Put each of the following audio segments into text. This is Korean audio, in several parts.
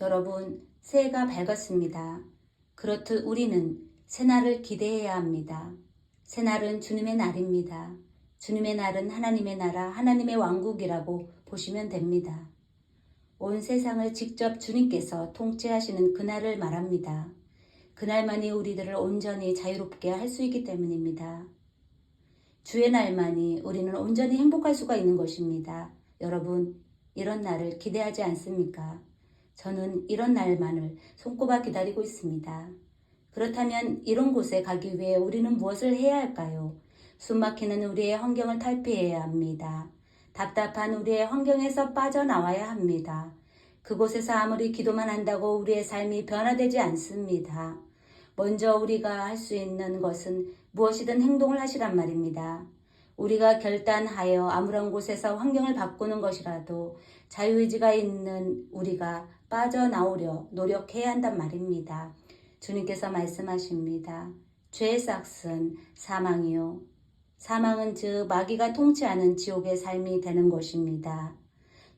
여러분, 새해가 밝았습니다. 그렇듯 우리는 새날을 기대해야 합니다. 새날은 주님의 날입니다. 주님의 날은 하나님의 나라, 하나님의 왕국이라고 보시면 됩니다. 온 세상을 직접 주님께서 통치하시는 그날을 말합니다. 그날만이 우리들을 온전히 자유롭게 할 수 있기 때문입니다. 주의 날만이 우리는 온전히 행복할 수가 있는 것입니다. 여러분, 이런 날을 기대하지 않습니까? 저는 이런 날만을 손꼽아 기다리고 있습니다. 그렇다면 이런 곳에 가기 위해 우리는 무엇을 해야 할까요? 숨막히는 우리의 환경을 탈피해야 합니다. 답답한 우리의 환경에서 빠져나와야 합니다. 그곳에서 아무리 기도만 한다고 우리의 삶이 변화되지 않습니다. 먼저 우리가 할 수 있는 것은 무엇이든 행동을 하시란 말입니다. 우리가 결단하여 아무런 곳에서 환경을 바꾸는 것이라도 자유의지가 있는 우리가 빠져나오려 노력해야 한단 말입니다. 주님께서 말씀하십니다. 죄의 싹은 사망이요. 사망은 즉 마귀가 통치하는 지옥의 삶이 되는 것입니다.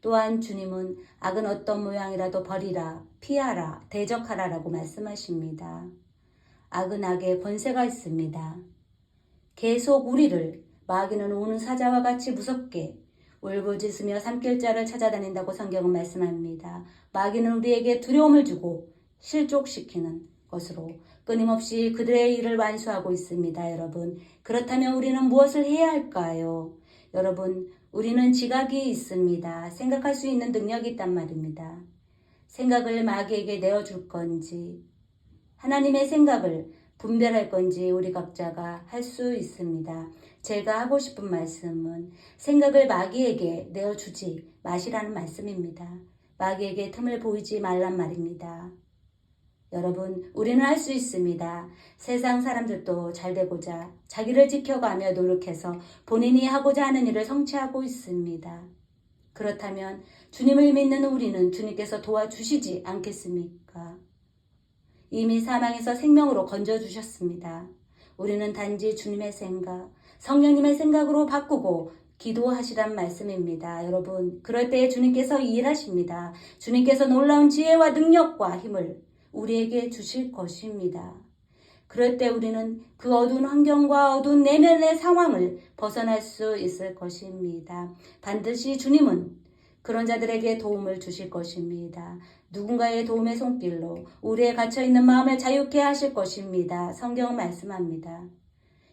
또한 주님은 악은 어떤 모양이라도 버리라, 피하라, 대적하라 라고 말씀하십니다. 악은 악의 권세가 있습니다. 계속 우리를 마귀는 오는 사자와 같이 무섭게 울부짖으며 삼킬 자를 찾아다닌다고 성경은 말씀합니다. 마귀는 우리에게 두려움을 주고 실족시키는 것으로 끊임없이 그들의 일을 완수하고 있습니다, 여러분. 그렇다면 우리는 무엇을 해야 할까요? 여러분, 우리는 지각이 있습니다. 생각할 수 있는 능력이 있단 말입니다. 생각을 마귀에게 내어줄 건지, 하나님의 생각을 분별할 건지 우리 각자가 할 수 있습니다. 제가 하고 싶은 말씀은 생각을 마귀에게 내어주지 마시라는 말씀입니다. 마귀에게 틈을 보이지 말란 말입니다. 여러분, 우리는 할 수 있습니다. 세상 사람들도 잘 되고자 자기를 지켜가며 노력해서 본인이 하고자 하는 일을 성취하고 있습니다. 그렇다면 주님을 믿는 우리는 주님께서 도와주시지 않겠습니까? 이미 사망에서 생명으로 건져주셨습니다. 우리는 단지 주님의 생각, 성령님의 생각으로 바꾸고 기도하시란 말씀입니다. 여러분, 그럴 때 주님께서 일하십니다. 주님께서 놀라운 지혜와 능력과 힘을 우리에게 주실 것입니다. 그럴 때 우리는 그 어두운 환경과 어두운 내면의 상황을 벗어날 수 있을 것입니다. 반드시 주님은 그런 자들에게 도움을 주실 것입니다. 누군가의 도움의 손길로 우리의 갇혀있는 마음을 자유케 하실 것입니다. 성경은 말씀합니다.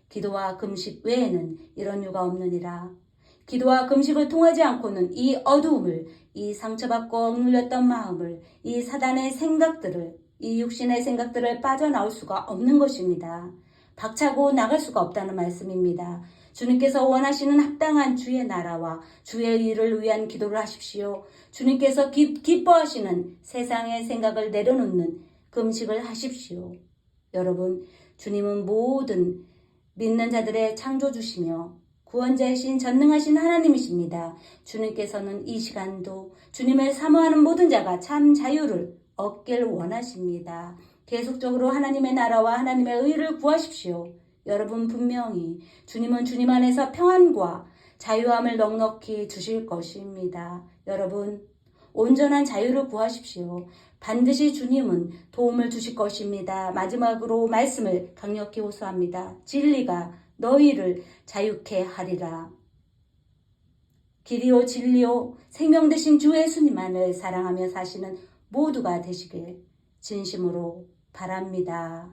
기도와 금식 외에는 이런 유가 없느니라. 기도와 금식을 통하지 않고는 이 어두움을, 이 상처받고 억눌렸던 마음을, 이 사단의 생각들을, 이 육신의 생각들을 빠져나올 수가 없는 것입니다. 박차고 나갈 수가 없다는 말씀입니다. 주님께서 원하시는 합당한 주의 나라와 주의 일을 위한 기도를 하십시오. 주님께서 기, 기뻐하시는 세상의 생각을 내려놓는 금식을 하십시오. 여러분, 주님은 모든 믿는 자들의 창조주시며 구원자이신 전능하신 하나님이십니다. 주님께서는 이 시간도 주님을 사모하는 모든 자가 참 자유를 얻길 원하십니다. 계속적으로 하나님의 나라와 하나님의 의를 구하십시오. 여러분 분명히 주님은 주님 안에서 평안과 자유함을 넉넉히 주실 것입니다. 여러분 온전한 자유를 구하십시오. 반드시 주님은 도움을 주실 것입니다. 마지막으로 말씀을 강력히 호소합니다. 진리가 너희를 자유케 하리라. 길이요 진리요 생명 되신 주 예수님만을 사랑하며 사시는 모두가 되시길 진심으로 바랍니다.